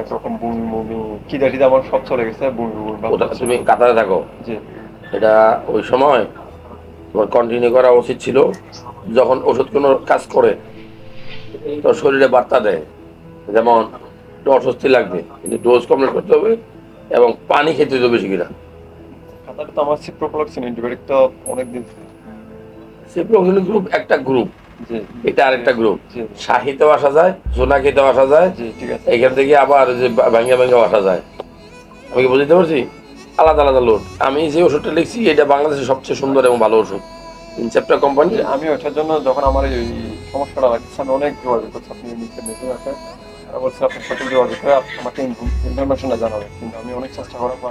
একরকম বমি বমি খিদা টিদা আমার সব চলে গেছে বমি বমি ওটা তুমি কাতারে থাকো। জি। এটা ওই সময় তোমার কন্টিনিউ করা উচিত ছিল যখন ওষুধ কোনো কাজ করে তো শরীরে বার্তা দেয় যেমন একটু অস্বস্তি লাগবে কিন্তু ডোজ কমপ্লিট করতে হবে এবং পানি খেতে হবে বেশি কিনা খাতাটা তো আমার সিপ্রোফ্লক্সিন অ্যান্টিবায়োটিক তো অনেকদিন। সিপ্রোক্সিন গ্রুপ একটা গ্রুপ এটা আরেকটা গ্রুপ শাহিতেও আসা যায় জোনাকিতেও আসা যায়। জি ঠিক আছে। এখান থেকে আবার যে ভাঙ্গা ভাঙ্গা আসা যায়। আমি কি বুঝতে পারছি? আলাদা আলাদা লোড আমি যে ওষুধটা লিখছি এটা বাংলাদেশের সবচেয়ে সুন্দর এবং ভালো ওষুধ। ইনসেপ্টা কোম্পানি আমি ওটার জন্য যখন আমার এই সমস্যাটা লাগছে আমি অনেক যোগাযোগ করছি। আপনি নিচে মেসেজ আছে আর বলছে আপনার সাথে যোগাযোগ করে আমাকে ইনফরমেশনটা জানাবে কিন্তু আমি অনেক চেষ্টা করার পর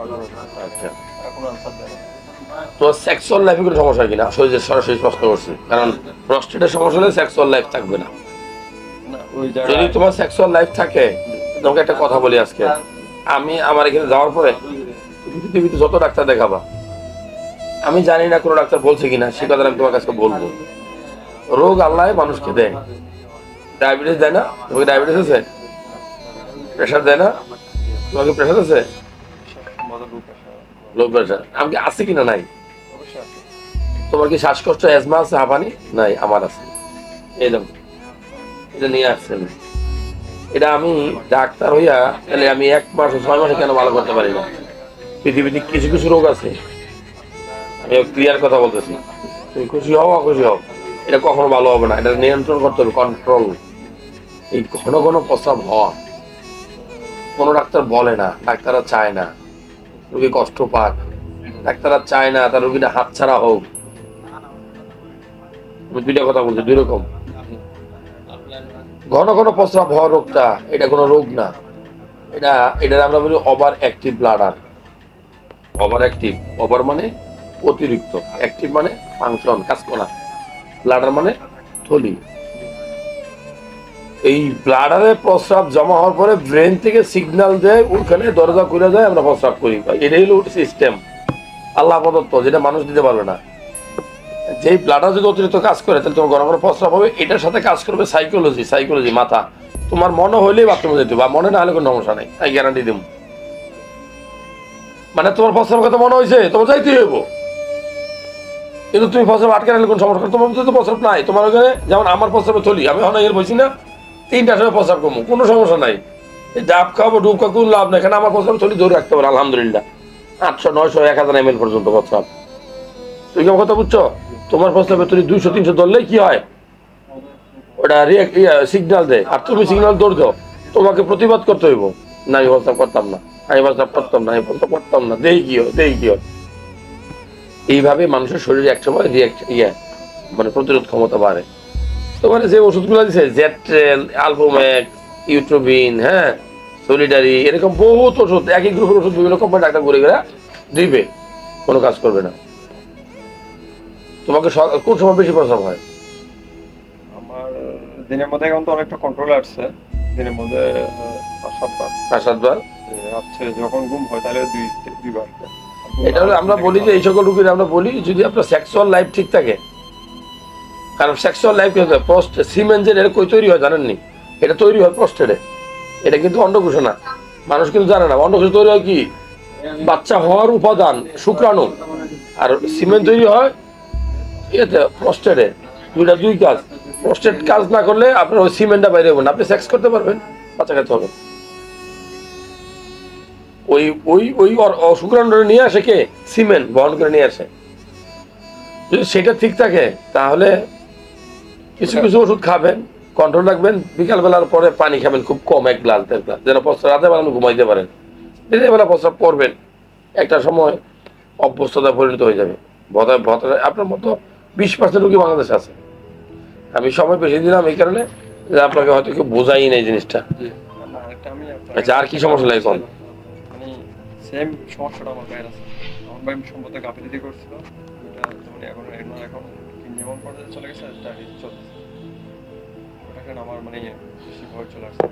আচ্ছা। কোনো আনসার। তো সেক্সুয়াল লাইফে কোনো সমস্যা কিনা? শরীরের সরাসরি প্রশ্ন করছি। কারণ প্রস্টেটের সমস্যা হলে সেক্সুয়াল লাইফ থাকবে না। না যদি তোমার সেক্সুয়াল লাইফ থাকে তোমাকে একটা কথা বলি আজকে। আমি আমার এখানে যাওয়ার পরে পৃথিবীতে যত ডাক্তার দেখাবা আমি জানি না কোনো ডাক্তার বলছে কিনা সে কথা আমি তোমার কাছে বলব। রোগ আল্লাহ মানুষকে দেয়। ডায়াবেটিস দেয় না? তোমাকে ডায়াবেটিস আছে? প্রেশার দেয় না? তোমাকে প্রেশার আছে? মজার রূপ আসে। লো প্রেশার আমাকে আছে কিনা নাই? তোমার কি শ্বাসকষ্ট অ্যাজমা আছে হাঁপানি নাই? আমার আছে। দেখো। এটা নিয়ে আসছেন এটা আমি ডাক্তার হইয়া, তাহলে আমি এক মাস ছয় মাসে কেন ভালো করতে পারি না? পৃথিবীতে কিছু কিছু রোগ আছে। আমি ক্লিয়ার কথা বলতেছি। তুমি খুশি হও খুশি হও। এটা কখনো ভালো হবে না। এটা নিয়ন্ত্রণ করতে হবে কন্ট্রোল এই ঘন ঘন প্রস্রাব হওয়া। কোনো ডাক্তার বলে না ডাক্তাররা চায় না। রোগী কষ্ট পাক। ডাক্তাররা চায় না, তার রোগীটা হাত ছাড়া হোক। আমি দুইটা কথা বলছি, দুই রকম। ঘন ঘন প্রস্রাব হওয়া রোগটা, এটা কোনো রোগ না। এটা এটা আমরা বলি over active bladder over active over মানে অতিরিক্ত। অ্যাক্টিভ মানে ফাংশন কাজ করা ব্লাডার মানে থলি। এই ব্লাডারে প্রস্রাব জমা হওয়ার পরে ব্রেন থেকে সিগন্যাল দেয় ওখানে দরজা খুলে যায় আমরা প্রস্রাব করি। এটাই হলো সিস্টেম আল্লাহ প্রদত্ত, যেটা মানুষ দিতে পারবে না। যেই ব্লাডার যদি অতিরিক্ত কাজ করে, তাহলে তোমার গরম গরম প্রস্রাব হবে। এটার সাথে কাজ করবে সাইকোলজি সাইকোলজি মাথা। তোমার মনে হলেই বাথরুমে যেতে বা মনে না হলে কোনো সমস্যা নেই। আমি গ্যারান্টি দিব মানে তোমার প্রস্রাব কথা মনে হয়েছে, তোমার যাইতে হইব। কিন্তু তুমি প্রস্রাব আটকে রাখলে কোনো সমস্যা তোমার তো প্রস্রাব নাই। তোমার ওখানে যেমন আমার প্রস্রাবে চলি আমি এর বলছি না। তিনটার সময় প্রস্রাব করব, কোনো সমস্যা নাই। ডাব খাব ডুব খাব কোনো লাভ নেই, এখানে আমার প্রস্রাব চলি, ধরে রাখতে পারে আলহামদুলিল্লাহ। আটশো, নয়শো, এক হাজার এম পর্যন্ত প্রস্রাব। তুই কেমন কথা বুঝছ? তোমার প্রস্তাবে তুমি দুইশো, তিনশো ধরলেই কি হয়? ওটা সিগনাল দেয়। আর তুমি সিগনাল দৌড় দাও। তোমাকে প্রতিবাদ করতে হইব। না আমি প্রস্তাব করতাম না। আমি প্রস্তাব করতাম না আমি প্রস্তাব করতাম না। দেই কি হয়, দেই কি হয়। এইভাবে মানুষের শরীরে একসময় রিয়াক্ট ইয়ে মানে প্রতিরোধ ক্ষমতা বাড়ে। তোমার যে ওষুধগুলো দিছে জেট্রেল আলবোমেক ইউট্রোবিন হ্যাঁ সলিডারি এরকম বহুত ওষুধ একই গ্রুপের ওষুধ বিভিন্ন কোম্পানি ডাক্তার ঘুরে ঘুরে দিবে কোনো কাজ করবে না। তোমাকে কোন সময় বেশি প্রস্রাব হয়? আমার দিনের মধ্যে এখন তো অনেকটা কন্ট্রোল আসছে। দিনের মধ্যে পাঁচ সাতবার। রাত্রে যখন ঘুম হয় তাহলে দুই দুইবার। এটা হলো আমরা বলি যে এই সকল রোগীর আমরা বলি যদি আপনার সেক্সুয়াল লাইফ ঠিক থাকে কারণ সেক্সুয়াল লাইফ কি হতে পোস্ট সিমেন্সের এটা কই তৈরি হয়, জানেননি? এটা তৈরি হয় পোস্টেডে এটা কিন্তু অন্ডকোষ না মানুষ কিন্তু জানে না। অন্ডকোষ তৈরি হয় কি? বাচ্চা হওয়ার উপাদান, শুক্রাণু। আর সিমেন্ট তৈরি হয় ইয়েতে প্রস্টেটে দুইটা দুই কাজ। প্রস্টেট কাজ না করলে আপনার ওই সিমেন্টটা বাইরে হবে না। আপনি সেক্স করতে পারবেন, বাচ্চা খেতে হবে। ওই ওই ওই শুক্রাণুটা নিয়ে আসে কে? সিমেন্ট বহন করে নিয়ে আসে। যদি সেটা ঠিক থাকে, তাহলে কিছু কিছু ওষুধ খাবেন কন্ট্রোল রাখবেন বিকালবেলার পরে পানি খাবেন খুব কম এক গ্লাস দেড় গ্লাস যেন প্রস্রাব রাতে বেলা ঘুমাইতে পারেন। দিনের বেলা প্রস্রাব করবেন একটা সময় অভ্যস্ততা পরিণত হয়ে যাবে। আপনার মতো বিশ পার্সেন্ট রোগী বাংলাদেশে আছে। আমি সময় বেশি দিলাম এই কারণে যে আপনাকে হয়তো কেউ বোঝাই নেই জিনিসটা। আপনার- আচ্ছা, আর কি সমস্যা লাগে কোন? সেম সমস্যাটা আমার ভাইয়ের আছে। আমার ভাই সম্ভবত গাফিলিতি করছিল এখন এখন এমন পর্যায়ে চলে গেছে ডায়াবেটিস চলছে ওটা আমার মানে বেশি ভয় চলে আসছে।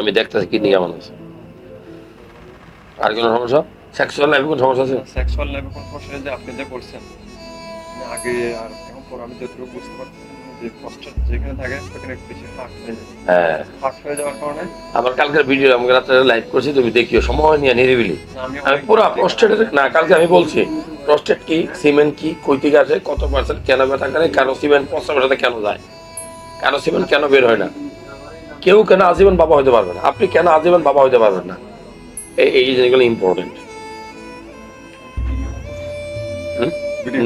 আমি দেখতেছি কিডনি কেমন আছে। আর কোনো সমস্যা সেক্সুয়াল লাইফে কোনো সমস্যা আছে? সেক্সুয়াল লাইফে কোন সমস্যা যে আপনি যে মানে আগে আর এখন পর আমি যতটুকু বুঝতে যে প্রস্টেট যেখানে থাকে সেখানে বেশি ফাঁক হয়ে যায়। হ্যাঁ। ফাঁক হয়ে যাওয়ার কারণে আমার কালকের ভিডিও আমাকে রাত্রে লাইভ করছি তুমি দেখিও সময় নিয়ে নিরিবিলি। আমি আমি পুরো না কালকে আমি বলছি প্রস্টেট কি সিমেন্ট কি কই থেকে আসে কত পার্সেন্ট কেন ব্যথা করে কেন সিমেন্ট প্রস্তাবের সাথে কেন যায়? কেন সিমেন্ট কেন বের হয় না? কেউ কেন আজীবন বাবা হতে পারবে না? আপনি কেন আজীবন বাবা হতে পারবেন না? এই এই জিনিসগুলো ইম্পর্টেন্ট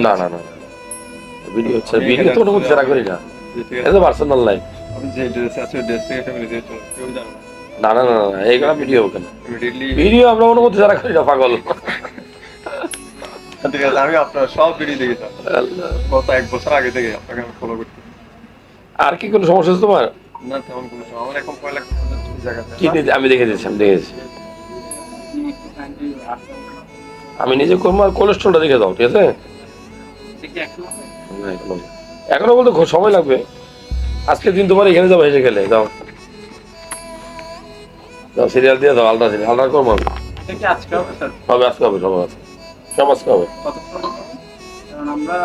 না না না ভিডিও হচ্ছে ভিডিও তো আসলে শেয়ার করি না। যে এটা পার্সোনাল লাইফ না। না না না এইগুলো ভিডিও কেন? ভিডিও আমরা অনুমতি ছাড়া করি না পাগল। ঠিক আছে আমি আপনার সব ভিডিও দেখেছি গত এক বছর আগে থেকে আপনাকে আমি ফলো করছি। আর কি কোনো সমস্যা আছে তোমার? না তেমন কোনো সময় আমার এখন পয়লা জায়গাতে কি দিতে আমি দেখে দিচ্ছি আমি দেখেছি আমি নিজে করব আর কোলেস্ট্রলটা দেখে দাও ঠিক আছে? এখনও। এখনও বলতে খুব সময় লাগবে। আজকে দিন তোমার এখানে যাব হেসে গেলে দাও দাও সিরিয়াল দিয়ে দাও আলট্রা সিরিয়াল আলট্রা করব হবে হবে আজকে হবে সব আজকে চামচ খাবে আমরা